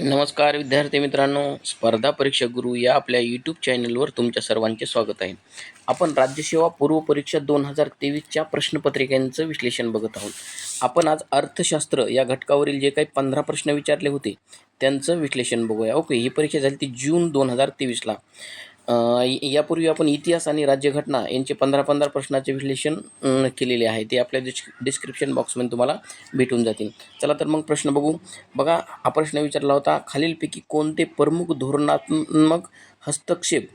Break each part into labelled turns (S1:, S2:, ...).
S1: नमस्कार विद्यार्थी मित्रांनो. स्पर्धा परीक्षा गुरु या आपल्या यूट्यूब चॅनलवर तुमच्या सर्वांचे स्वागत आहे. आपण राज्यसेवा पूर्व परीक्षा दोन हजार तेवीसच्या प्रश्नपत्रिकांचं विश्लेषण बघत आहोत. आपण आज अर्थशास्त्र या घटकावरील जे काही पंधरा प्रश्न विचारले होते त्यांचं विश्लेषण बघूया. ओके ही परीक्षा झाली ती जून दोन हजार तेवीसला. यापूर्वी आपण इतिहास आणि राज्यघटना यांचे पंधरा पंधरा प्रश्नाचे विश्लेषण केलेले आहे. ते आपल्या डिस् डिस्क्रिप्शन बॉक्समध्ये तुम्हाला भेटून जातील. चला तर मग प्रश्न बघू. बघा हा प्रश्न विचारला होता खालीलपैकी कोणते प्रमुख धोरणात्मक हस्तक्षेप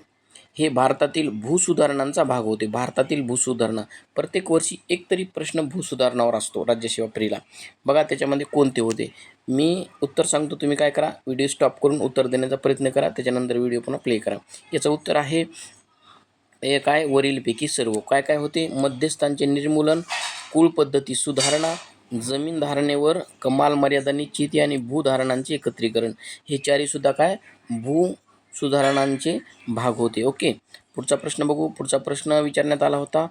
S1: हे भारतातील भूसुधारणांचा भाग होते. भारतातील भूसुधारणा प्रत्येक वर्षी एक तरी प्रश्न भूसुधारणावर असतो राज्यसेवा प्रिला बघा त्याच्यामध्ये कोणते होते? मी उत्तर सांगतो तुम्ही काय करा? व्हिडिओ स्टॉप करून उत्तर देण्याचा प्रयत्न करा. त्याच्यानंतर व्हिडिओ पुन्हा प्ले करा. याचं उत्तर आहे हे काय? वरीलपैकी सर्व. काय काय होते? मध्यस्थांचे निर्मूलन कुळ पद्धती सुधारणा जमीन धारणेवर कमाल मर्यादा निश्चिती आणि भूधारणांचे एकत्रीकरण. हे चारीसुद्धा काय? भू सुधारणांचे भाग होते. ओके. पुढचा प्रश्न बघू. पुढचा प्रश्न विचारण्यात आला होता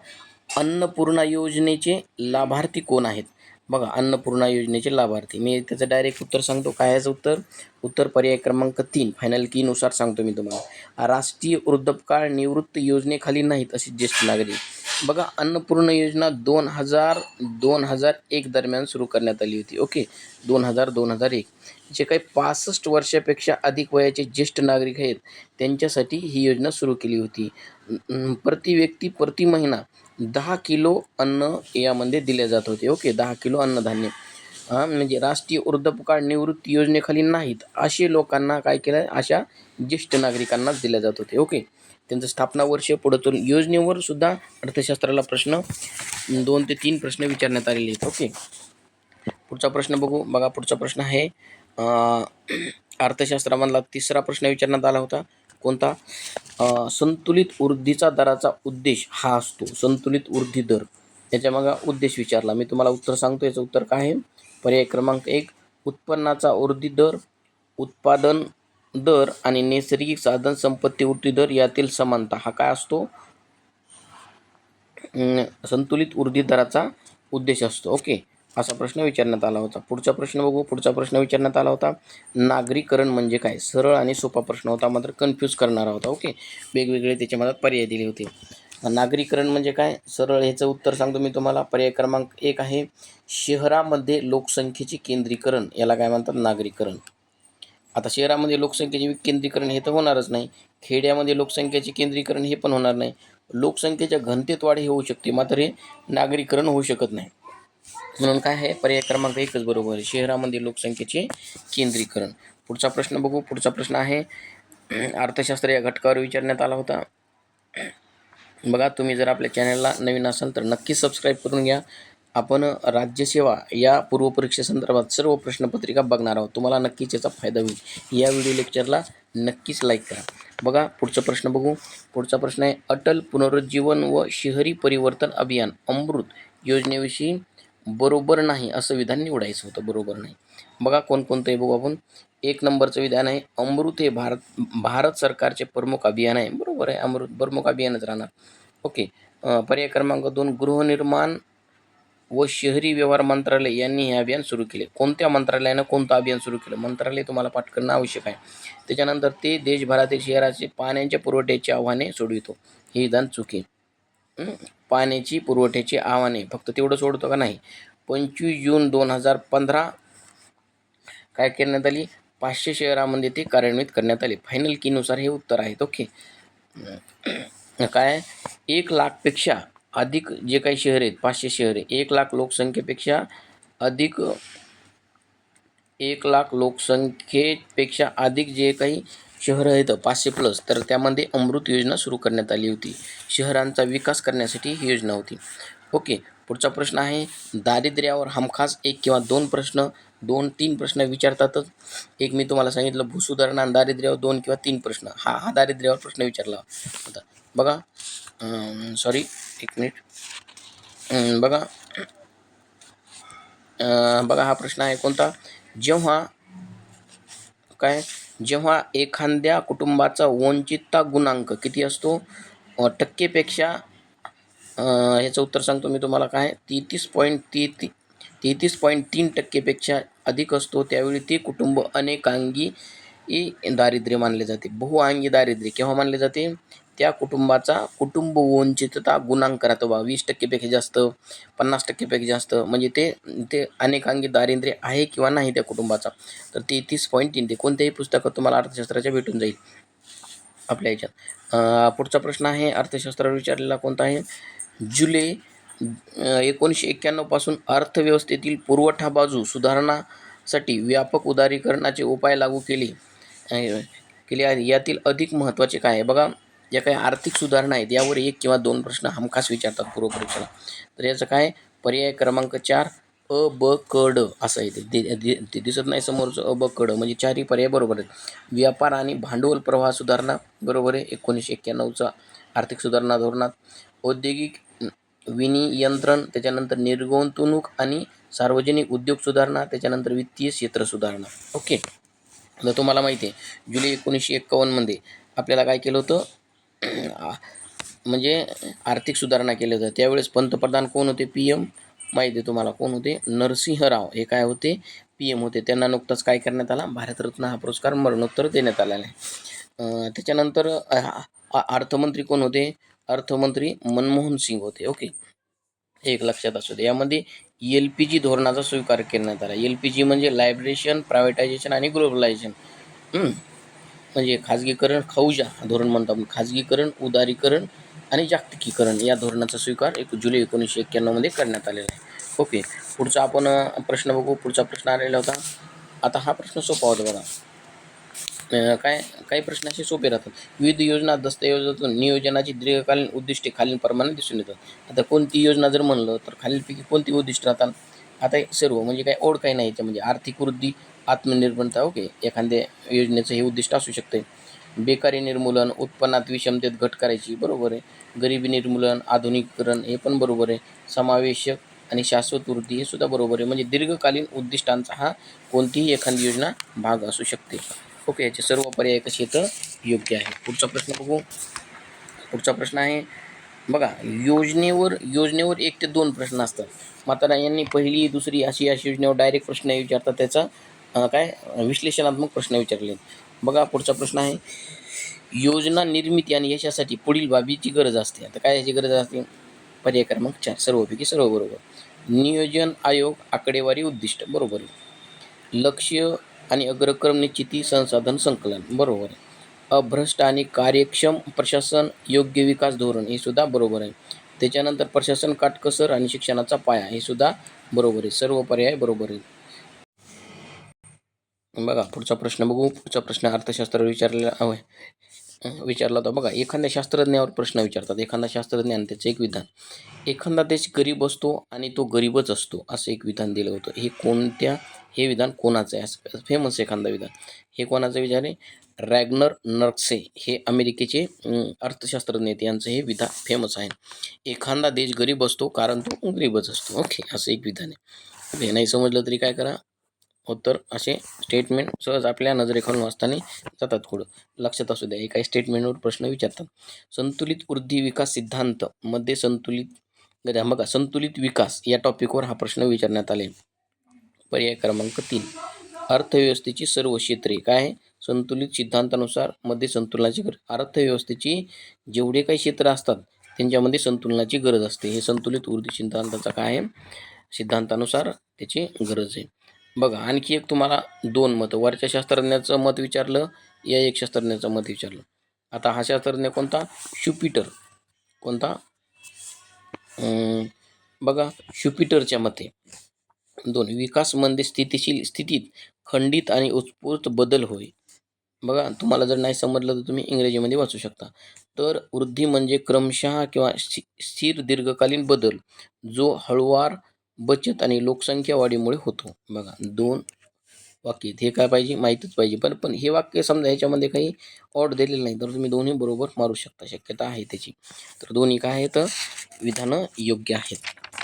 S1: अन्नपूर्णा योजनेचे लाभार्थी कोण आहेत? बघा अन्नपूर्णा योजनेचे लाभार्थी. मी त्याचं डायरेक्ट उत्तर सांगतो. काय याचं उत्तर? उत्तर पर्याय क्रमांक तीन. फायनल कीनुसार सांगतो मी तुम्हाला. राष्ट्रीय वृद्धपकाळ निवृत्त योजनेखाली नाहीत असे ज्येष्ठ नागरिक. बघा अन्नपूर्ण योजना दोन हजार दोन हजार एक दरम्यान सुरू करण्यात आली होती. ओके दोन हजार दोन हजार एक. जे काही पासष्ट वर्षापेक्षा अधिक वयाचे ज्येष्ठ नागरिक आहेत त्यांच्यासाठी ही योजना सुरू केली होती. प्रति व्यक्ती प्रति महिना दहा किलो अन्न यामध्ये दिले जात होते. ओके दहा किलो अन्नधान्य. म्हणजे राष्ट्रीय वृद्धपकाळ निवृत्ती योजनेखाली नाहीत असे लोकांना काय केलं अशा ज्येष्ठ नागरिकांनाच दिल्या जात होते. ओके. त्यांचं स्थापना वर्ष पुढं तर योजनेवर सुद्धा अर्थशास्त्राला प्रश्न दोन ते तीन प्रश्न विचारण्यात आलेले आहेत. ओके. पुढचा प्रश्न बघू. बघा पुढचा प्रश्न आहे अर्थशास्त्रामधला तिसरा प्रश्न विचारण्यात आला होता. कोणता? संतुलित वृद्धीचा दराचा उद्देश हा असतो. संतुलित वृद्धी दर. याच्या मागा उद्देश विचारला. मी तुम्हाला उत्तर सांगतो. याचं उत्तर काय आहे? पर्याय क्रमांक एक उत्पन्नाचा वृद्धी दर उत्पादन दर आणि नैसर्गिक साधन संपत्ती वृद्धी दर यातील समानता हा काय असतो? संतुलित वृद्धी दराचा उद्देश असतो. ओके. असा प्रश्न विचारण्यात आला होता. पुढचा प्रश्न बघू. पुढचा प्रश्न विचारण्यात आला होता. नागरीकरण म्हणजे काय? सरळ आणि सोपा प्रश्न होता. मात्र कन्फ्यूज करणारा होता. ओके. वेगवेगळे त्याच्या मनात पर्याय दिले होते. नागरीकरण म्हणजे काय? सरळ ह्याचं उत्तर सांगतो मी तुम्हाला. पर्याय क्रमांक एक आहे शहरामध्ये लोकसंख्येचे केंद्रीकरण. याला काय म्हणतात? नागरीकरण. आता शहरामध्ये लोकसंख्येचे विकेंद्रीकरण हे तर होणारच नाही. खेड्यामध्ये लोकसंख्येचे केंद्रीकरण हे पण होणार नाही. लोकसंख्येच्या घनतेत वाढ हे होऊ शकते. मात्र हे नागरीकरण होऊ शकत नाही. म्हणून काय आहे? पर्याय क्रमांक एकच बरोबर आहे. शहरामध्ये लोकसंख्येचे केंद्रीकरण. पुढचा प्रश्न बघू. पुढचा प्रश्न आहे अर्थशास्त्र या घटकावर विचारण्यात आला होता. बघा तुम्ही जर आपल्या चॅनलला नवीन असाल तर नक्की सबस्क्राईब करून घ्या. आपण राज्यसेवा या पूर्वपरीक्षेसंदर्भात सर्व प्रश्नपत्रिका बघणार आहोत. तुम्हाला नक्कीच याचा फायदा होईल. या व्हिडिओ लेक्चरला नक्कीच लाईक करा. बघा पुढचा प्रश्न बघू. पुढचा प्रश्न आहे अटल पुनरुज्जीवन व शहरी परिवर्तन अभियान अमृत योजनेविषयी बरोबर नाही असं विधान निवडायचं होतं. बरोबर नाही. बघा कोणकोणतं आहे बघू आपण. एक नंबरचं विधान आहे. अमृत हे भारत भारत सरकारचे प्रमुख अभियान आहे. बरोबर आहे अमृत प्रमुख अभियानच राहणार. ओके पर्याय क्रमांक दोन गृहनिर्माण व शहरी व्यवहार मंत्रालय यांनी हे अभियान सुरू केले. कोणत्या मंत्रालयानं कोणतं अभियान सुरू केलं? मंत्रालय तुम्हाला पाठ करणं आवश्यक आहे. त्याच्यानंतर ते देशभरातील शहराचे पाण्याच्या पुरवठ्याची आव्हाने सोडवितो. हे विधान चुकी पाण्याची पुरवठ्याची आव्हाने. फक्त तेवढं सोडतो का नाही? पंचवीस जून दोन हजार पंधरा काय करण्यात आली? पाचशे शहरामध्ये ते कार्यान्वित करण्यात आले. फायनल कीनुसार हे उत्तर आहेत. ओके काय? एक लाखपेक्षा अधिक जे काही शहर आहेत पाचशे शहरे एक लाख लोकसंख्येपेक्षा अधिक एक लाख लोकसंख्येपेक्षा अधिक जे काही शहरं आहेत पाचशे प्लस तर त्यामध्ये अमृत योजना सुरू करण्यात आली होती. शहरांचा विकास करण्यासाठी ही योजना होती. ओके पुढचा प्रश्न आहे दारिद्र्यावर हमखास एक किंवा दोन प्रश्न दोन तीन प्रश्न विचारतातच. एक मी तुम्हाला सांगितलं भूसुधारणा आणि दारिद्र्यावर दोन किंवा तीन प्रश्न. हा हा दारिद्र्यावर प्रश्न विचारला. होता बघा सॉरी एक मिनिट बघा. बघा हा प्रश्न आहे कोणता? जेव्हा काय? जेव्हा एखाद्या कुटुंबाचा वंचितता गुणांक किती असतो? टक्केपेक्षा ह्याचं उत्तर सांगतो मी तुम्हाला काय? तेहतीस पॉईंट तेहती तेहतीस पॉईंट तीन टक्केपेक्षा अधिक असतो त्यावेळी ते कुटुंब अनेकांगी दारिद्र्य मानले जाते. बहुअंगी दारिद्र्य केव्हा मानले जाते? त्या कुटुंबाचा कुटुंब वंचितता गुणांक राहतो बा वीस टक्केपेक्षा जास्त पन्नास टक्केपेक्षा जास्त म्हणजे ते ते अनेकांगी दारिद्र्य आहे किंवा नाही त्या कुटुंबाचा. तर ते तीस पॉईंट तीन ते कोणत्याही पुस्तकात तुम्हाला अर्थशास्त्राच्या भेटून जाईल. आपल्या याच्यात. पुढचा प्रश्न आहे अर्थशास्त्रावर विचारलेला कोणता आहे? जुलै एकोणीसशे एक्क्याण्णवपासून अर्थव्यवस्थेतील पुरवठा बाजू सुधारणासाठी व्यापक उदारीकरणाचे उपाय लागू केले केले आहे यातील अधिक महत्त्वाचे काय आहे? बघा ज्या काही आर्थिक सुधारणा आहेत यावर एक किंवा दोन प्रश्न हमखास विचारतात पूर्व परीक्षेला तर याचं काय? पर्याय क्रमांक चार अ ब क ड असं आहे ते. दि- ते दिसत नाही समोरचं अ ब क ड. म्हणजे चारही पर्याय बरोबर आहेत. व्यापार आणि भांडवल प्रवाह सुधारणा बरोबर आहे. एकोणीसशे एक्क्याण्णवचा आर्थिक सुधारणा धोरणात. औद्योगिक विनियंत्रण त्याच्यानंतर निर्गुंतवणूक आणि सार्वजनिक उद्योग सुधारणा त्याच्यानंतर वित्तीय क्षेत्र सुधारणा. ओके? तर तुम्हाला माहिती आहे जुलै एकोणीसशे एक्कावन्नमध्ये आपल्याला काय केलं होतं? म्हणजे आर्थिक सुधारणा केल्या होत्या त्यावेळेस पंतप्रधान कोण होते? P M? माहिती आहे तुम्हाला कोण होते? नरसिंह राव हे काय होते? पी एम होते. त्यांना नुकताच काय करण्यात आला? भारतरत्न हा पुरस्कार मरणोत्तर देण्यात आला आहे. त्याच्यानंतर अर्थमंत्री कोण होते? अर्थमंत्री मनमोहन सिंग होते ओके एक लक्षात असू दे. यामध्ये एल पी जी धोरणाचा स्वीकार करण्यात आला. एल पी जी म्हणजे लायब्रेशन प्रायव्हेटायझेशन आणि ग्लोबलायझेशन म्हणजे खाजगीकरण खौजा धोरण म्हणतो आपण. खाजगीकरण उदारीकरण आणि जागतिकीकरण या धोरणाचा स्वीकार एक जुलै एकोणीसशे एक्क्याण्णवमध्ये करण्यात आलेला आहे. ओके पुढचा आपण प्रश्न बघू. पुढचा प्रश्न आलेला होता. आता हा प्रश्न सोपा होता बघा. काय काही प्रश्न असे सोपे राहतात. विविध योजना दस्तऐवजातून नियोजनाची दीर्घकालीन उद्दिष्टे खालीलप्रमाणे दिसून येतात. आता कोणती योजना जर म्हणलं तर खालीलपैकी कोणती उद्दिष्ट राहतात? आता हे सर्व म्हणजे काय ओढ काही नाही याच्यामध्ये म्हणजे आर्थिक वृद्धी आत्मनिर्भरता ओके. एखाद्या योजनेचं हे उद्दिष्ट असू शकते बेकारी निर्मूलन उत्पन्नात विषमतेत घट करायची बरोबर आहे. गरिबी निर्मूलन आधुनिकीकरण हे पण बरोबर आहे. समावेशक आणि शाश्वत वृद्धी हे सुद्धा बरोबर आहे. म्हणजे दीर्घकालीन उद्दिष्टांचा हा कोणतीही एखादी योजना भाग असू शकते. ओके याचे सर्व पर्याय कसे इथं योग्य आहे पुढचा प्रश्न बघू. पुढचा प्रश्न आहे बघा योजनेवर योजनेवर एक ते दोन प्रश्न असतात. मातारा यांनी पहिली दुसरी अशी अशी योजनेवर डायरेक्ट प्रश्न विचारतात त्याचा काय विश्लेषणात्मक प्रश्न विचारले. बघा पुढचा प्रश्न आहे. योजना निर्मिती आणि यशासाठी पुढील बाबीची गरज असते. आता काय याची गरज असते? पर्याय क्रमांक चार सर्वपैकी सर्व बरोबर नियोजन आयोग आकडेवारी उद्दिष्ट बरोबर लक्ष्य आणि अग्रक्रम निश्चिती संसाधन संकलन. बरोबर आहे. अभ्रष्ट आणि कार्यक्षम प्रशासन योग्य विकास धोरण हे सुद्धा बरोबर आहे. त्याच्यानंतर प्रशासन काटकसर आणि शिक्षणाचा पाया हे सुद्धा बरोबर आहे. सर्व पर्याय बरोबर आहे बघा पुढचा प्रश्न बघू. पुढचा प्रश्न अर्थशास्त्र विचारलेला होय. विचारला होता. बघा एखाद्या शास्त्रज्ञावर प्रश्न विचारतात. एखादा शास्त्रज्ञ आणि त्याचं एक विधान. एखादा देश गरीब असतो आणि तो गरीबच असतो असं एक विधान दिलं होतं. हे कोणत्या हे विधान कोणाचं आहे? असं फेमस एखादा विधान. हे कोणाचं विचार आहे? रॅग्नर नर्क्से हे अमेरिकेचे अर्थशास्त्रज्ञ आहेत. यांचं हे विधान फेमस आहे. एखादा देश गरीब असतो कारण तो गरीबच असतो. ओके असं एक विधान आहे. हे नाही समजलं तरी काय करा? उत्तर असे स्टेटमेंट सहज आपल्या नजरेखालून वाचताना जातात थोडं लक्षात असू द्या हे काही स्टेटमेंटवर प्रश्न विचारतात. संतुलित वृद्धी विकास सिद्धांत मध्ये संतुलित बघा संतुलित विकास या टॉपिकवर हा प्रश्न विचारण्यात आले पर्याय क्रमांक तीन. अर्थव्यवस्थेची सर्व क्षेत्रे काय? आहे संतुलित सिद्धांतानुसारमध्ये संतुलनाची गरज. अर्थव्यवस्थेची जेवढे काही क्षेत्र असतात त्यांच्यामध्ये संतुलनाची गरज असते. हे संतुलित ऊर्जा सिद्धांताचा काय? आहे सिद्धांतानुसार त्याची गरज आहे. बघा आणखी एक तुम्हाला दोन मतं. वरच्या शास्त्रज्ञाचं मत विचारलं या एक शास्त्रज्ञाचं मत विचारलं. आता हा शास्त्रज्ञ कोणता? शुपिटर कोणता? बघा शुपिटरच्या मते. दोन विकास म्हणजे स्थितीशील स्थितीत खंडित आणि उत्स्फूर्त बदल होय. बघा तुम्हाला जर नाही समजलं तर तुम्ही इंग्रजीमध्ये वाचू शकता. तर वृद्धी म्हणजे क्रमशः किंवा स्थिर दीर्घकालीन बदल जो हळुवार बचत आणि लोकसंख्या वाढीमुळे होतो. बघा दोन वाक्य हे काय पाहिजे? माहीतच पाहिजे. पण पण हे वाक्य समजा ह्याच्यामध्ये काही ऑड दिलेलं नाही तर तुम्ही दोन्ही बरोबर मारू शकता. शक्यता आहे त्याची. तर दोन्ही काय आहेत? विधानं योग्य आहेत.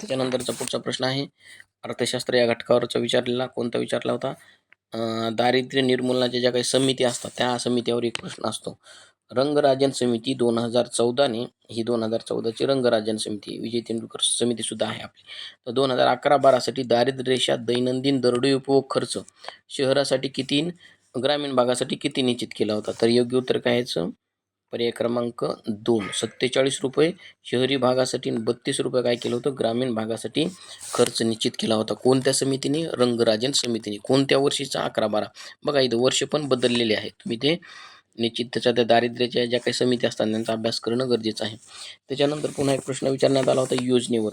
S1: त्याच्यानंतरचा पुढचा प्रश्न आहे. अर्थशास्त्र या घटकावरचा विचारलेला कोणता विचारला होता? दारिद्र्य निर्मूलनाच्या ज्या काही समिती असतात त्या समितीवर एक प्रश्न असतो. रंगराजन समिती दोन हजार चौदाने ही दोन हजार चौदाची रंगराजन समिती विजय तेंडुलकर समितीसुद्धा आहे आपली. तर दोन हजार अकरा बारासाठी दारिद्र्य रेषा दैनंदिन दरडोई उपभोग खर्च शहरासाठी किती ग्रामीण भागासाठी किती निश्चित केला होता? तर योग्य उत्तर काय याचं पर्याय क्रमांक दोन. सत्तेचाळीस रुपये शहरी भागासाठी बत्तीस रुपये काय केलं होतं? ग्रामीण भागासाठी खर्च निश्चित केला होता. कोणत्या समितीने? रंगराजन समितीने. कोणत्या वर्षीचा? अकरा बारा. बघा इथं वर्ष पण बदललेले आहेत. तुम्ही ते निश्चित त्याच्या त्या दारिद्र्याच्या ज्या काही समिती असतात त्यांचा अभ्यास करणं गरजेचं आहे. त्याच्यानंतर पुन्हा एक प्रश्न विचारण्यात आला होता योजनेवर.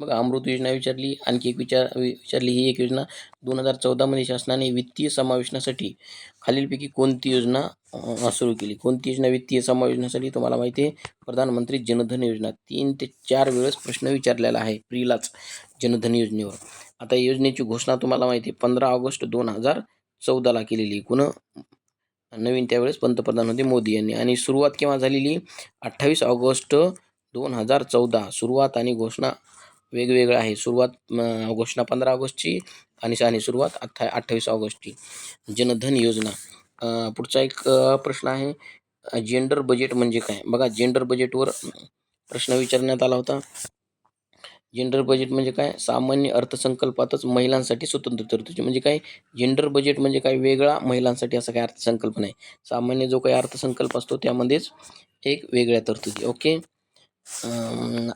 S1: बघा अमृत योजना विचारली आणखी एक विचार विचारली ही एक योजना. दोन हजार चौदामध्ये शासनाने वित्तीय समावेशनासाठी खालीलपैकी कोणती योजना सुरू केली? कोणती योजना वित्तीय समावेशनासाठी? तुम्हाला माहिती आहे प्रधानमंत्री जनधन योजना. तीन ते चार वेळेस प्रश्न विचारलेला आहे प्रीलाच जनधन योजनेवर. आता या योजनेची घोषणा तुम्हाला माहिती आहे पंधरा ऑगस्ट दोन हजार चौदाला केलेली कोण? नवीन त्यावेळेस पंतप्रधान होते मोदी यांनी. आणि सुरुवात केव्हा झालेली? अठ्ठावीस ऑगस्ट दोन हजार चौदा. सुरुवात आणि घोषणा वेगवेगळं आहे. सुरुवात घोषणा पंधरा ऑगस्टची आणि आणि सुरुवात अठ्ठा अठ्ठावीस ऑगस्टची. जनधन योजना. पुढचा एक प्रश्न आहे जेंडर बजेट म्हणजे काय? बघा जेंडर बजेटवर प्रश्न विचारण्यात आला होता. जेंडर बजेट म्हणजे काय? सामान्य अर्थसंकल्पातच महिलांसाठी स्वतंत्र तरतुदी म्हणजे काय? जेंडर बजेट म्हणजे काय? वेगळा महिलांसाठी असा काय अर्थसंकल्प नाही. सामान्य जो काही अर्थसंकल्प असतो त्यामध्येच एक वेगळ्या तरतुदी ओके?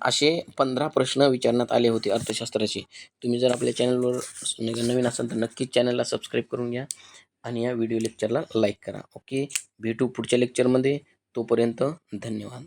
S1: असे पंधरा प्रश्न विचारण्यात आले होते अर्थशास्त्राचे. तुम्ही जर आपल्या चॅनलवर नवीन असाल तर नक्कीच चॅनलला सबस्क्राईब करून घ्या आणि या व्हिडिओ लेक्चरला लाईक करा. ओके भेटू पुढच्या लेक्चरमध्ये तोपर्यंत धन्यवाद.